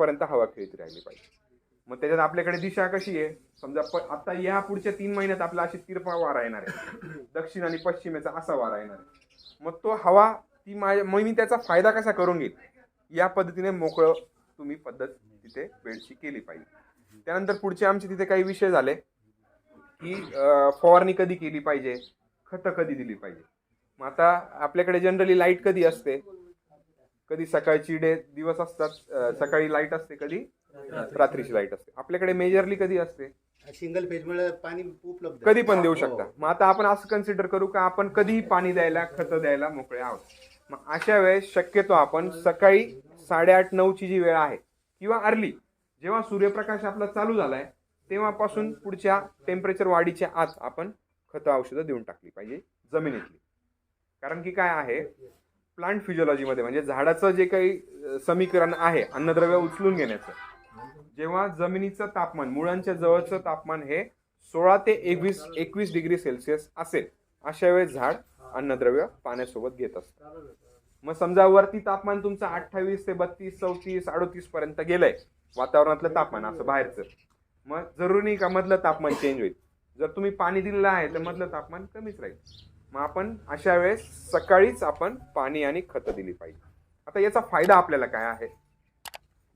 वरपर्यंत हवा खेळती राहिली पाहिजे. मग त्याच्यात आपल्याकडे दिशा कशी आहे? समजा प आता या पुढच्या तीन महिन्यात आपला अशी तिरपा वारा येणार आहे. दक्षिण आणि पश्चिमेचा असा वारा येणार आहे. मग तो हवा ती माझ्या मग मी त्याचा फायदा कसा करून घेईल या पद्धतीने मोकळं तुम्ही पद्धत तिथे वेळची केली पाहिजे. त्यानंतर पुढचे आमचे तिथे काही विषय झाले की फवारणी कधी केली पाहिजे? खतं कधी दिली पाहिजे? मग आता आपल्याकडे जनरली लाइट कधी असते? कधी सकाळची डे दिवस असतात सकाळी लाइट असते कधी रात्रीची. लाइट असते. आपल्याकडे मेजरली कधी असते? सिंगल फेज मुळे पाणी उपलब्ध. कधी पण देऊ हो. शकता मग आता आपण असं कन्सिडर करू का आपण कधीही पाणी द्यायला खतं द्यायला मोकळे आहोत. मग अशा वेळेस शक्यतो आपण सकाळी साडेआठ नऊची जी वेळ आहे किंवा अर्ली जेव्हा सूर्यप्रकाश आपला चालू झालाय तेव्हापासून पुढच्या टेम्परेचर वाढीच्या आत आपण खतं औषधं देऊन टाकली पाहिजे जमिनीतली. कारण की काय आहे प्लांट फिजिओलॉजीमध्ये म्हणजे झाडाचं जे काही समीकरण आहे अन्नद्रव्य उचलून घेण्याचं. जेव्हा जमिनीचं तापमान मुळांच्या जवळचं तापमान हे सोळा ते एकवीस एकवीस डिग्री सेल्सिअस असेल अशा वेळेस झाड अन्नद्रव्य पाण्यासोबत घेत असतं. मग समजा वरती तापमान तुमचं अठ्ठावीस ते बत्तीस चौतीस अडोतीस पर्यंत गेलंय वातावरणातलं तापमान असं बाहेरचं. मग जरुरी नाही का मधलं तापमान चेंज होईल? जर तुम्ही पाणी दिलेलं आहे तर मधलं तापमान कमीच राहील. मग आपण अशा वेळेस सकाळीच आपण पाणी आणि खतं दिली पाहिजे. आता याचा फायदा आपल्याला काय आहे?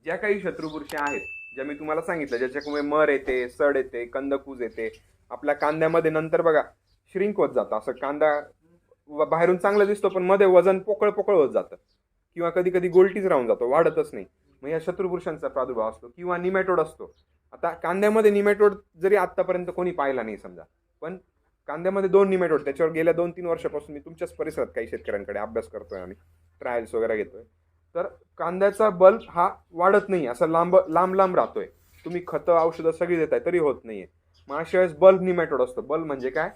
ज्या काही शत्रुपुरुषे आहेत ज्या मी तुम्हाला सांगितलं ज्याच्यामुळे मर येते सड येते कंदकूज येते आपल्या कांद्यामध्ये नंतर बघा श्रिंक होत जातं. असं कांदा व- बाहेरून चांगला दिसतो पण मध्ये वजन पोकळ पोकळ होत जातं. किंवा कधी कधी गोलटीच राहून जातो वाढतच नाही. मग या शत्रुपुरुषांचा प्रादुर्भाव असतो किंवा निमॅटोड असतो. आता कांद्यामध्ये निमॅटोड जरी आत्तापर्यंत कोणी पाहिला नाही समजा पण कांद्यामध्ये दोन निमॅटोड त्याच्यावर गेल्या दोन तीन वर्षापासून मी तुमच्याच परिसरात काही शेतकऱ्यांकडे अभ्यास करतोय आम्ही ट्रायल्स वगैरे घेतोय. तर कांद्याचा बल्ब हा वाढत नाही असा लांब लांब लांब राहतोय. तुम्ही खतं औषधं सगळी देताय तरी होत नाहीये. मग अशा वेळेस बल्ब निमॅटोड असतो. बल्ब म्हणजे काय?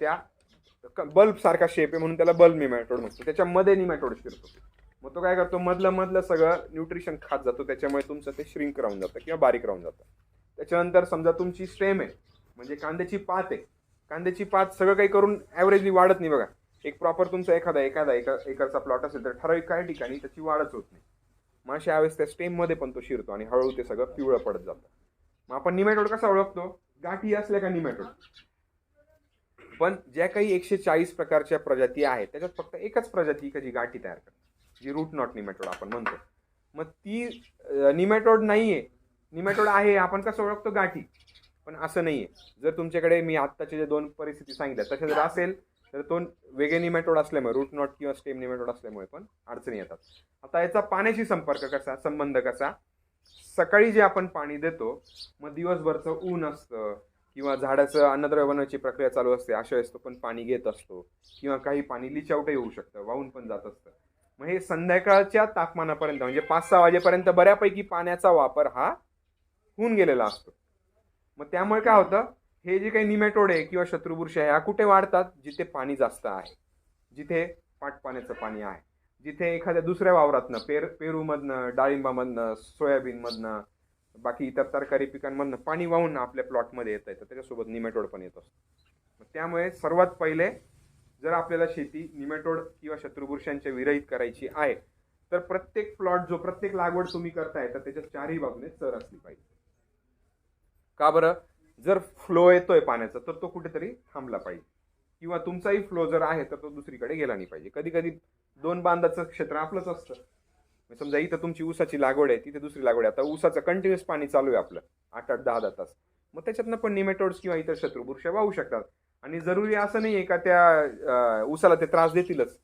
त्या बल्ब सारखा शेप आहे म्हणून त्याला बल्ब निमॅटोड म्हणतो. त्याच्यामध्ये निमॅटोड शिरतो. मग तो काय करतो? मधलं मधलं सगळं न्यूट्रिशन खात जातो. त्याच्यामुळे तुमचं ते श्रिंक राहून जातं किंवा बारीक राहून जातं. त्याच्यानंतर समजा तुमची स्टेम आहे. म्हणजे कांद्याची पात आहे. कांद्याची पात सगळं काही करून ॲव्हरेजली वाढत नाही बघा. एक प्रॉपर तुमचा एखादा एखादा एका एकरचा प्लॉट असेल तर ठराविक काही ठिकाणी त्याची वाढच होत नाही. मग अशा वेळेस त्या स्टेममध्ये पण तो शिरतो आणि हळूहळू ते सगळं पिवळं पडत जातं. मग आपण निमॅटोड कसा ओळखतो? गाठी असल्या का निमॅटोड पण ज्या काही एकशे चाळीस प्रकारच्या प्रजाती आहेत त्याच्यात फक्त एकच प्रजाती का जी गाठी तयार करते? जी रूट नॉट निमॅटोड आपण म्हणतो. मग ती निमॅटोड नाहीये. निमॅटोड आहे आपण कसं ओळखतो? गाठी. पण असं नाही आहे जर तुमच्याकडे मी आत्ताचे जे दोन परिस्थिती सांगितल्या तशा जर असेल तर तो वेगळे निमॅटोड असल्यामुळे रूट नॉट किंवा स्टेम निमॅटोड असल्यामुळे पण अडचणी येतात. आता याचा पाण्याशी संपर्क कसा संबंध कसा? सकाळी जे आपण पाणी देतो मग दिवसभरचं ऊन असतं किंवा झाडाचं अन्नद्रव्य बनवण्याची प्रक्रिया चालू असते अशा वेळेस तो पण पाणी घेत असतो किंवा काही पाणी लिचावटही होऊ शकतं वाहून पण जात असतं. मग हे संध्याकाळच्या तापमानापर्यंत म्हणजे पाच सहा वाजेपर्यंत बऱ्यापैकी पाण्याचा वापर हा होऊन गेलेला असतो. मग त्यामुळे काय होतं? हे जे काही निमॅटोड आहे किंवा शत्रुबुरश आहे ह्या कुठे वाढतात? जिथे पाणी जास्त आहे. जिथे पाटपाण्याचं पाणी आहे. जिथे एखाद्या दुसऱ्या वावरातनं पेर पेरूमधनं डाळिंबामधनं सोयाबीनमधनं बाकी इतर तरकारी पिकांमधनं पाणी वाहून आपल्या प्लॉटमध्ये येत आहे. तर त्याच्यासोबत निमॅटोड पण येत असतो. मग त्यामुळे सर्वात पहिले जर आपल्याला शेती निमॅटोड किंवा शत्रुपुरुषांच्या विरहित करायची आहे तर प्रत्येक प्लॉट जो प्रत्येक लागवड तुम्ही करताय तर त्याच्या चारही बाजूने चर असली पाहिजे. का बरं? जर फ्लो येतोय पाण्याचा तर तो कुठेतरी थांबला पाहिजे. किंवा तुमचाही फ्लो जर आहे तर तो दुसरीकडे गेला नाही पाहिजे. कधी कधी दोन बांधाचं क्षेत्र आपलंच असतं. समजा इथं तुमची ऊसाची लागवड आहे तिथे दुसरी लागवड आहे. आता ऊसाचं कंटिन्युअस पाणी चालू आहे आपलं आठ आठ दहा दहा तास. मग त्याच्यातनं पण निमेटोड्स किंवा इतर शत्रुबुरश वाहू शकतात. आणि जरुरी असं नाही आहे का त्या ऊसाला ते त्रास देतीलच.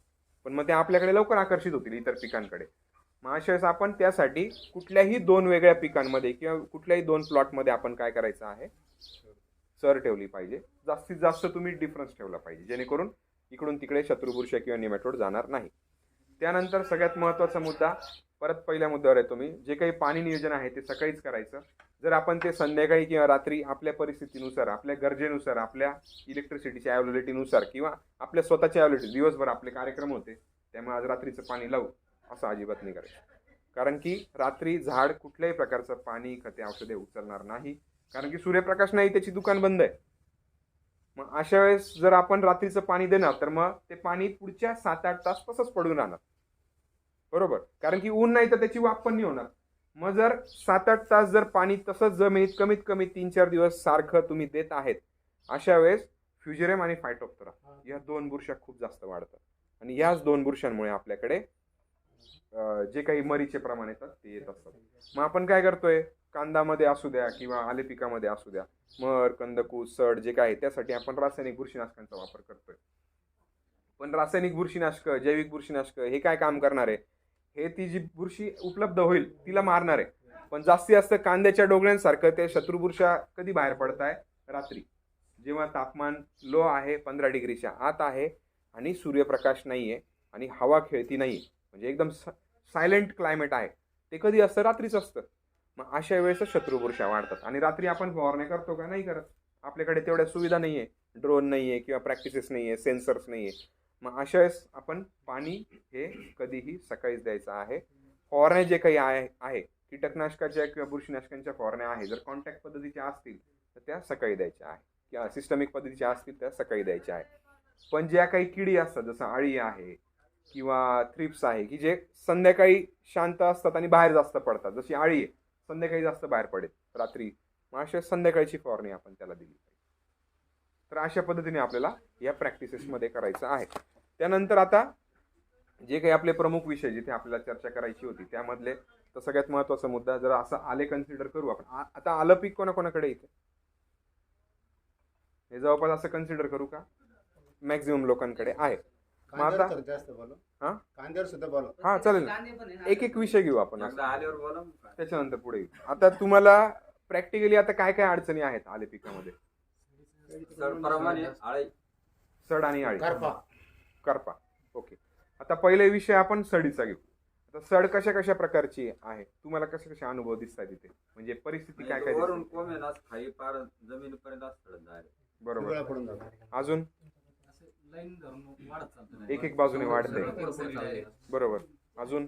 पण मग ते आपल्याकडे लवकर आकर्षित होतील इतर पिकांकडे. मग आपण त्यासाठी कुठल्याही दोन वेगळ्या पिकांमध्ये किंवा कुठल्याही दोन प्लॉटमध्ये आपण काय करायचं आहे? सर ठेवली पाहिजे. जास्तीत जास्त तुम्ही डिफरन्स ठेवला पाहिजे. जेणेकरून इकडून तिकडे शत्रुपुरुष किंवा निमॅटोड जाणार नाही. त्यानंतर सगळ्यात महत्त्वाचा मुद्दा परत पहिल्या मुद्द्यावर आहे तुम्ही जे काही पाणी नियोजन आहे ते सकाळीच करायचं. जर आपण ते संध्याकाळी किंवा रात्री आपल्या परिस्थितीनुसार आपल्या गरजेनुसार आपल्या इलेक्ट्रिसिटीच्या अवेलेबिलिटीनुसार किंवा आपल्या स्वतःच्या अवेलेबिलिटी दिवसभर आपले कार्यक्रम होते त्यामुळे आज रात्रीचं पाणी लावू. असं अजिबात नाही करायचं. कारण की रात्री झाड कुठल्याही प्रकारचं पाणी खते औषधे उचलणार नाही. कारण की सूर्यप्रकाश नाही त्याची दुकान बंद आहे. मग अशा वेळेस जर आपण रात्रीचं पाणी देणार तर मग ते पाणी पुढच्या सात आठ तास तसंच पडून राहणार. बरोबर? कारण की ऊन नाही तर त्याची वाफ पण नाही होणार. मग जर सात आठ तास जर पाणी तसंच जमिनीत कमीत कमी तीन चार दिवस सारखं तुम्ही देत आहेत अशा वेळेस फ्युजरेम आणि फायटोप्तरा या दोन बुरशा खूप जास्त वाढतात. आणि याच दोन बुरशांमुळे आपल्याकडे जे काही मरीचे प्रमाण येतात ते येत असतात. मग आपण काय करतोय? कांदामध्ये असू द्या किंवा आले पिकामध्ये असू द्या. मर कंदकूस सड जे काय त्यासाठी आपण रासायनिक बुरशीनाशकांचा वापर करतोय. पण रासायनिक बुरशीनाशक जैविक बुरशीनाशक हे काय काम करणार आहे? हे ती जी बुरशी उपलब्ध होईल तिला मारणार आहे. पण जास्तीत जास्त कांद्याच्या डोगळ्यांसारखं ते शत्रुबुरशा कधी बाहेर पडत आहे रात्री. जेव्हा तापमान लो आहे पंधरा डिग्रीच्या आत आहे आणि सूर्यप्रकाश नाही आहे आणि हवा खेळती नाही म्हणजे एकदम सायलेंट क्लायमेट आहे. ते कधी असतं? रात्रीच असतं. मग अशा वेळेस शत्रुपुरुषा वाढतात. आणि रात्री आपण फवारण्या करतो का? नाही करत. आपल्याकडे तेवढ्या सुविधा नाही आहे ड्रोन नाही आहे किंवा प्रॅक्टिसेस नाही आहे सेन्सर्स नाही आहे मग अशा वेळेस आपण पाणी हे कधीही सकाळीच द्यायचं आहे. फवारण्या जे काही आहे आहे कीटकनाशकाच्या किंवा बुरशीनाशकांच्या फवारण्या आहे. जर कॉन्टॅक्ट पद्धतीच्या असतील तर त्या सकाळी द्यायच्या आहे. किंवा सिस्टमिक पद्धतीच्या असतील त्या सकाळी द्यायच्या आहे. पण ज्या काही किडी असतात जसं अळी आहे किंवा थ्रिप्स आहे की जे संध्याकाळी शांत असतात आणि बाहेर जास्त पडतात. जशी आळी आहे संध्याकाळी जास्त बाहेर पडेल. रात्री मग अशा संध्याकाळची फवारणी आपण त्याला दिली पाहिजे. तर अशा पद्धतीने आपल्याला या प्रॅक्टिसेसमध्ये करायचं आहे. त्यानंतर आता जे काही आपले प्रमुख विषय जिथे आपल्याला चर्चा करायची होती त्यामधले तर सगळ्यात महत्त्वाचा मुद्दा जर असं आले कन्सिडर करू आपण. आ- आता आलं पीक कोणाकोणाकडे येते हे जवळपास असं कन्सिडर करू का? मॅक्झिमम लोकांकडे आहे. मग आता- कांद्यावर तर जास्त बोलो. हा? कांद्यावर सुद्धा बोलो. हा चालेल. ना एक एक विषय घेऊ आपण असं. आल्यावर बोला. मग काय. त्याच्यानंतर पुढे येऊ. आता तुम्हाला प्रॅक्टिकली आता काय काय अडचणी आहेत आले पिकामध्ये? सरप्रमाणे आळे. सड आणि आळी. करपा. करपा. ओके. आता पहिले विषय आपण सडीचा घेऊ. आता सड कशा कशा प्रकारची आहे? तुम्हाला कशा कशा अनुभव दिसतात तिथे? म्हणजे परिस्थिती काय काय वरून दिसते? कोमेन असं खाली पार जमिनीपर्यंत. बरोबर. पिवळा पडून जातो. अजून? एक एक बाजूने. वाढतंय बरोबर. अजून?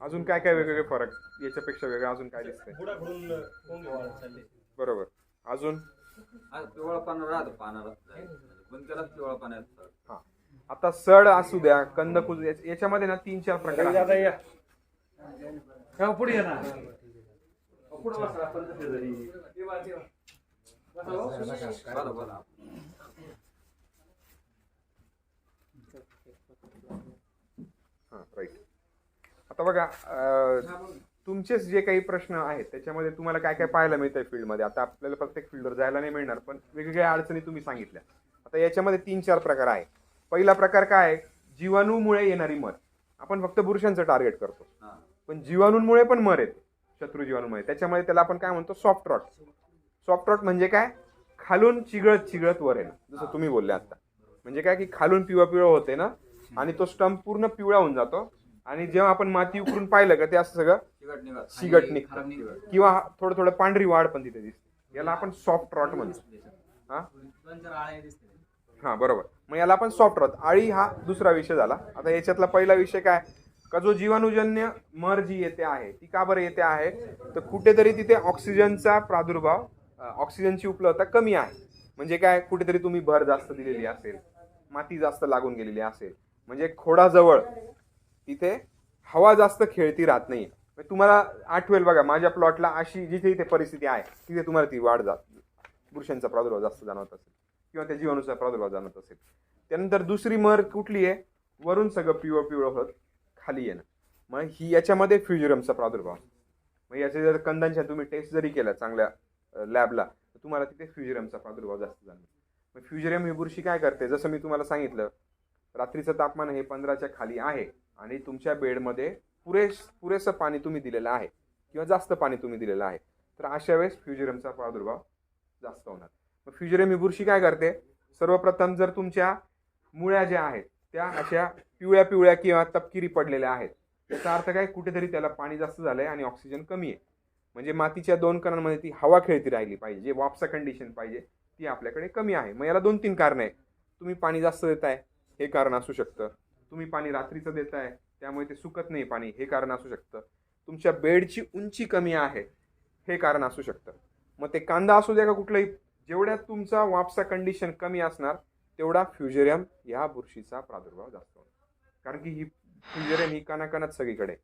अजून काय काय वेगवेगळे फरक? याच्यापेक्षा वेगळं अजून काय दिसतंय? बरोबर. अजून? आणि पिवळा पानं राहतं पानाला. पण त्याला पिवळा पाण्यात असतं. आता सड असू द्या कंदकुज याच- याच्यामध्ये ना तीन चार प्रकार आहेत. पुढे ये ना. हा राईट आता बघा अं, तुमचेच जे काही प्रश्न आहेत त्याच्यामध्ये तुम्हाला काय काय पाहायला मिळतंय फील्डमध्ये? आता आपल्याला प्रत्येक फील्डवर जायला नाही मिळणार पण वेगवेगळ्या अडचणी तुम्ही सांगितल्या. आता याच्यामध्ये तीन चार प्रकार आहे पहिला प्रकार काय आहे? जीवाणूमुळे येणारी मर. आपण फक्त पुरुषांचं टार्गेट करतो. हा. पण जीवाणूंमुळे पण मर येते शत्रू जीवाणूमुळे. त्याच्यामध्ये त्याला आपण काय म्हणतो? सॉफ्ट रॉट सॉफ्ट रॉट म्हणजे काय? खालून चिघळत चिघळत वर येणं जसं तुम्ही बोलले आता म्हणजे काय की खालून पिवळं पिवळं होते ना? आणि तो स्टंप पूर्ण पिवळा होऊन जातो. आणि जेव्हा आपण माती उकरून पाहिलं का ते असं सगळं निघत. निघतं. किंवा थोडं थोडं पांढरी वाढ पण तिथे दिसते. याला आपण सॉफ्ट रॉट म्हणतो. हा? हा बरोबर. मग याला आपण सॉफ्ट रॉट आळी हा दुसरा विषय झाला. आता याच्यातला पहिला विषय काय? का जो जीवाणूजन्य मर जी येते आहे ती का बरं येते आहे? तर कुठेतरी तिथे ऑक्सिजनचा प्रादुर्भाव ऑक्सिजनची उपलब्धता कमी आहे. म्हणजे काय? कुठेतरी तुम्ही भर जास्त दिलेली असेल माती जास्त लागून गेलेली असेल म्हणजे खोडाजवळ तिथे हवा जास्त खेळती राहत नाही म्हणजे तुम्हाला आठवेल बघा माझ्या प्लॉटला अशी जिथे इथे परिस्थिती आहे तिथे तुम्हाला ती वाढ जात पुरुषांचा प्रादुर्भाव जास्त जाणवत असेल किंवा त्या जीवाणूचा प्रादुर्भाव जाणवत असेल. त्यानंतर दुसरी मर कुठली आहे? वरून सगळं पिवळं पिवळं होत खाली येणं. मग ही याच्यामध्ये फ्युजरमचा प्रादुर्भाव. मग याचे जर कंदांच्या तुम्ही टेस्ट जरी केल्या चांगल्या लॅबला तर तुम्हाला तिथे फ्युजरमचा प्रादुर्भाव जास्त जाणवेल मग फ्युजरम ही बुरशी काय करते? जसं मी तुम्हाला सांगितलं रात्रीचं तापमान हे पंधराच्या खाली आहे आणि तुमच्या बेडमध्ये पुरेस पुरेसं पाणी तुम्ही दिलेलं आहे किंवा जास्त पाणी तुम्ही दिलेलं आहे. तर अशा वेळेस फ्युजरमचा प्रादुर्भाव जास्त होणार. मग फ्युजरम ही बुरशी काय करते? सर्वप्रथम जर तुमच्या मुळ्या ज्या आहेत त्या अशा पिवळ्या पिवळ्या किंवा तपकिरी पडलेल्या आहेत. याचा अर्थ काय? कुठेतरी त्याला पाणी जास्त झालं आहे आणि ऑक्सिजन कमी आहे. म्हणजे मातीच्या दोन कणांमध्ये ती हवा खेळती राहिली पाहिजे जे वापसा कंडिशन पाहिजे ती आपल्याकडे कमी आहे. मग याला दोन तीन कारणं आहे तुम्ही पाणी जास्त देताय हे कारण असू शकतं. तुम्ही पाणी रात्रीचं देताय त्यामुळे ते सुकत नाही पाणी हे कारण असू शकतं. तुमच्या बेडची उंची कमी आहे हे कारण असू शकतं. मग ते कांदा असू द्या का कुठलंही जेवढ्या तुमचा वापसा कंडिशन कमी असणार तेवढा फ्युजेरियम ह्या बुरशीचा प्रादुर्भाव जास्त होणार. कारण की ही फ्युजेरियम ही कानाकानात सगळीकडे.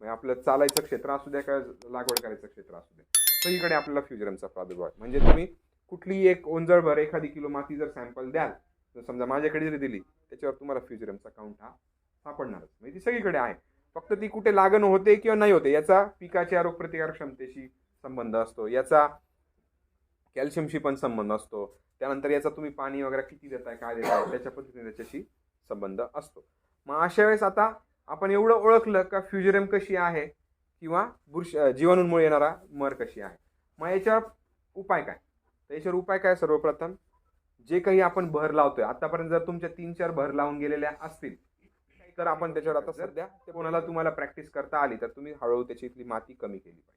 म्हणजे आपलं चालायचं क्षेत्र असू द्या का लागवड करायचं क्षेत्र असू द्या सगळीकडे आपल्याला फ्युजेरियमचा प्रादुर्भाव म्हणजे तुम्ही कुठलीही एक ओंजळभर एखादी किलो माती जर सॅम्पल द्याल तर समजा माझ्याकडे जरी दिली त्याच्यावर तुम्हाला फ्युजरमचा काउंट हा सापडणारच. म्हणजे ती सगळीकडे आहे. फक्त ती कुठे लागण होते किंवा नाही होते याचा पिकाच्या रोगप्रतिकारक क्षमतेशी संबंध असतो. याचा कॅल्शियमशी पण संबंध असतो. त्यानंतर याचा तुम्ही पाणी वगैरे किती देताय काय देताय त्याच्या पद्धतीने त्याच्याशी संबंध असतो. मग अशा वेळेस आता आपण एवढं ओळखलं का फ्युजरम कशी आहे किंवा बुरश जीवाणूंमुळे येणारा मर कशी आहे? मग याच्यावर उपाय काय? तर याच्यावर उपाय काय सर्वप्रथम? जे काही आपण भर लावतोय आतापर्यंत जर तुमच्या तीन चार भर लावून गेलेल्या असतील तर आपण त्याच्यावर आता सध्या ते कोणाला तुम्हाला प्रॅक्टिस करता आली तर तुम्ही हळूहळू त्याची इथली माती कमी केली पाहिजे.